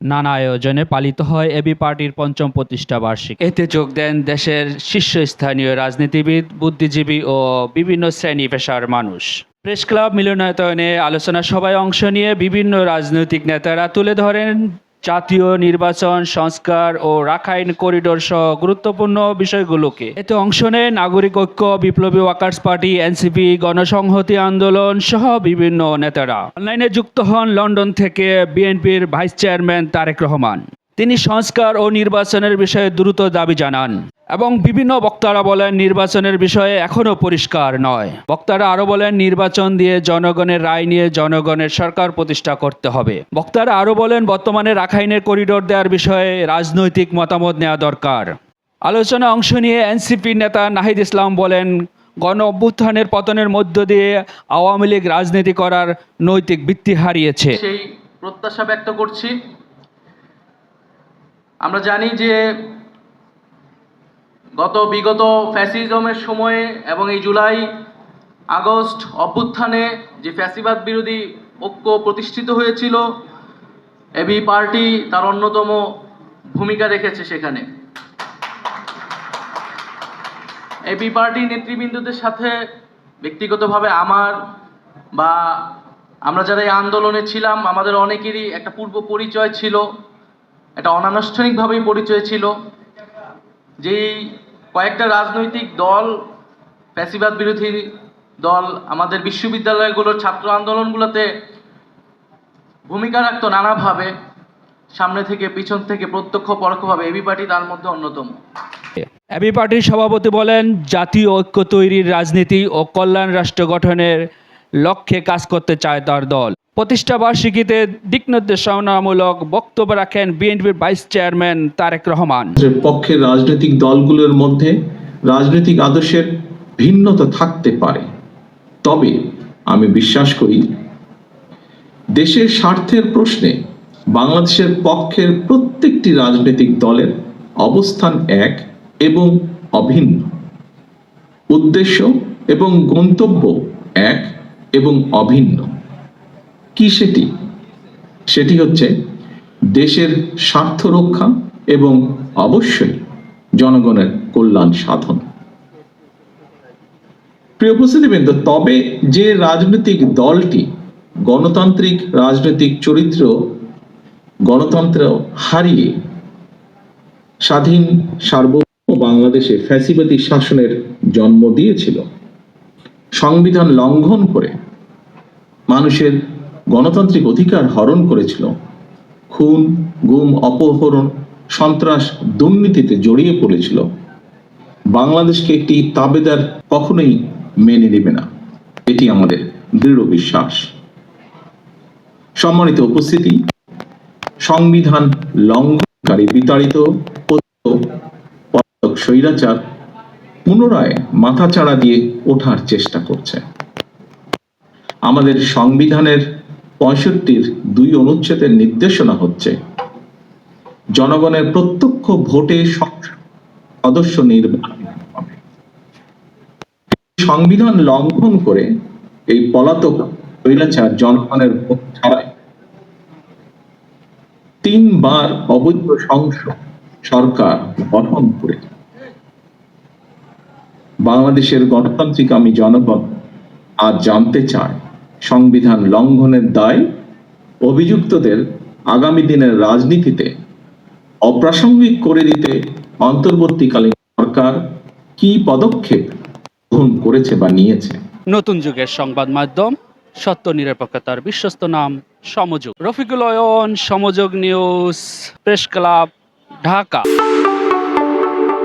নানা আয়োজনে পালিত হয় এবি পার্টির পঞ্চম প্রতিষ্ঠা বার্ষিক। এতে যোগ দেন দেশের শীর্ষস্থানীয় রাজনীতিবিদ, বুদ্ধিজীবী ও বিভিন্ন শ্রেণি পেশার মানুষ। প্রেস ক্লাব মিলনায়তনে আলোচনা সভায় অংশ নিয়ে বিভিন্ন রাজনৈতিক নেতারা তুলে ধরেন জাতীয় নির্বাচন, সংস্কার ও রাখাইন করিডোর সহ গুরুত্বপূর্ণ বিষয়গুলোকে। এতে অংশ নেয় নাগরিক ঐক্য, বিপ্লবী ওয়ার্কার্স পার্টি, এনসিপি, গণসংহতি আন্দোলন সহ বিভিন্ন নেতারা। অনলাইনে যুক্ত হন লন্ডন থেকে বিএনপির ভাইস চেয়ারম্যান তারেক রহমান। তিনি সংস্কার ও নির্বাচনের বিষয়ে দ্রুত দাবি জানান এবং বিভিন্ন বক্তারা বলেন, নির্বাচনের বিষয়ে এখনও পরিষ্কার নয়। বক্তারা আরও বলেন, নির্বাচন দিয়ে জনগণের রায় নিয়ে জনগণের সরকার প্রতিষ্ঠা করতে হবে। বক্তারা আরও বলেন, বর্তমানে রাখাইনের করিডোর দেওয়ার বিষয়ে রাজনৈতিক মতামত নেওয়া দরকার। আলোচনা অংশ নিয়ে এনসিপি নেতা নাহিদ ইসলাম বলেন, গণ অভ্যুত্থানের পতনের মধ্য দিয়ে আওয়ামী লীগ রাজনীতি করার নৈতিক ভিত্তি হারিয়েছে। সেই প্রত্যাশা ব্যক্ত করছি। আমরা জানি যে গত বিগত ফ্যাসিজমের সময়ে এবং এই জুলাই আগস্ট অভ্যুত্থানে যে ফ্যাসিবাদ বিরোধী ঐক্য প্রতিষ্ঠিত হয়েছিল, এবি পার্টি তার অন্যতম ভূমিকা রেখেছে সেখানে। এবি পার্টি নেতৃবৃন্দদের সাথে ব্যক্তিগতভাবে আমার বা আমরা যারা এই আন্দোলনে ছিলাম, আমাদের অনেকেরই একটা পূর্ব পরিচয় ছিল। একটা অনানুষ্ঠানিকভাবেই পরিচয় ছিল। যেই কয়েকটা রাজনৈতিক দল প্যাসিবাদ বিরোধী দল, আমাদের বিশ্ববিদ্যালয়গুলোর ছাত্র আন্দোলনগুলোতে ভূমিকা রাখতো নানাভাবে, সামনে থেকে পিছন থেকে প্রত্যক্ষ পরোক্ষভাবে। এবি পার্টি তার মধ্যে অন্যতম। এবি পার্টির সভাপতি বলেন, জাতীয় ঐক্য তৈরির রাজনীতি ও কল্যাণ রাষ্ট্র গঠনের লক্ষ্যে কাজ করতে চায় তার দল। প্রতিষ্ঠা বার্ষিকীতে দিক নির্দেশনামূলক বক্তব্য রাখেন বিএনপির ভাইস চেয়ারম্যান তারেক রহমান। যে পক্ষের রাজনৈতিক দলগুলোর মধ্যে রাজনৈতিক আদর্শের ভিন্নতা থাকতে পারে। তবে আমি বিশ্বাস করি, দেশের স্বার্থের প্রশ্নে বাংলাদেশের পক্ষের প্রত্যেকটি রাজনৈতিক দলের অবস্থান এক এবং অভিন্ন। উদ্দেশ্য এবং গন্তব্য এক এবং অভিন্ন। কি সেটি? সেটি হচ্ছে দেশের স্বার্থ রক্ষা এবং অবশ্যই জনগণের কল্যাণ সাধন। প্রিয় উপস্থিতিবৃন্দ তবে যে রাজনৈতিক দলটি গণতান্ত্রিক রাজনৈতিক চরিত্র, গণতন্ত্র হারিয়ে স্বাধীন সার্বভৌম বাংলাদেশে ফ্যাসিবাদী শাসনের জন্ম দিয়েছিল সংবিধান লঙ্ঘন করে মানুষের গণতান্ত্রিক অধিকার হরণ করেছিল। খুন, গুম, অপহরণ, সন্ত্রাস, দুর্নীতিতে জড়িয়ে পড়েছিল। বাংলাদেশকে একটি তাবেদার কখনোই মেনে নেবে না। এটি আমাদের দৃঢ় বিশ্বাস। সম্মানিত উপস্থিতি, সংবিধান লঙ্ঘনকারী বিতাড়িত পলাতক স্বৈরাচার পুনরায় মাথাচাড়া দিয়ে ওঠার চেষ্টা করছে। আমাদের সংবিধানের পঁয়ষট্টির দুই অনুচ্ছেদের নির্দেশনা হচ্ছে, জনগণের প্রত্যক্ষ ভোটে সদস্য নির্বাচিত হবে। সংবিধান লঙ্ঘন করে এই পলাতক স্বৈরাচার জনগণের ভোট ছাড়াই তিনবার অবৈধ সংসদ সরকার গঠন করে বাংলাদেশের গণতান্ত্রিক আমি জনগণ আজ জানতে চায়। সংবিধান লঙ্ঘনের দায় অভিযুক্তদের আগামী দিনের রাজনীতিতে অপ্রাসঙ্গিক করে দিতে অন্তর্বর্তীকালীন সরকার কি পদক্ষেপ গ্রহণ করেছে বা নিয়েছে? নতুন যুগের সংবাদ মাধ্যম, সত্য, নিরপেক্ষতার বিশ্বস্ত নাম, Somojog. Rafiqul Ayan Somojog news, press club, Dhaka.